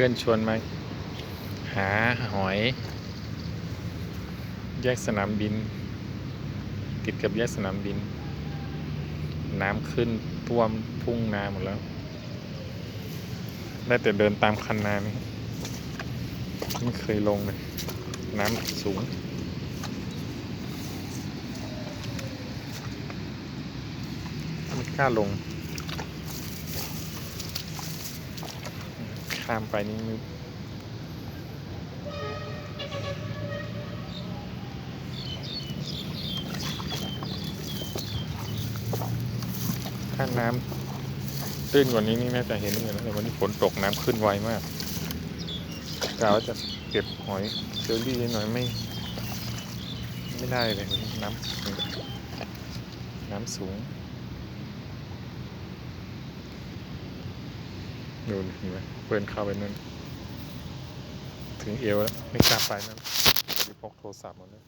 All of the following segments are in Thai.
พื่อนชวนมาหาหอย แยกสนามบิน ติดกับแยกสนามบิน น้ำขึ้นท่วมทุ่งนาหมดแล้ว ได้แต่เดินตามคันนานี่ไม่เคยลงเลย น้ำสูงไม่กล้าลง ข้ามไปนี่ถ้าน้ำตื้นกว่านี้นี่น่าจะเห็นอยู่นะแต่วันนี้ฝนตกน้ำขึ้นไวมากกะว่าจะเก็บหอยเชอรี่หน่อยไม่ ไม่ได้เลยน้ำน้ำสูง นู่นเห็นไหมเปิดเข้าไปนั่น ถึงเอวแล้ว ไม่กล้าไปนั่นไปพกโทรศัพท์มาแล้ว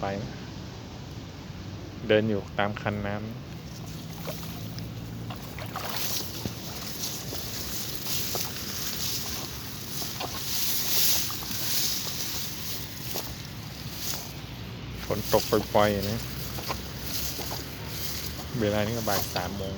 ไปนะเดินอยู่ตามคันน้ำ นตกปล่อยๆนะ เวลานี้ก็บ่ายสามโมง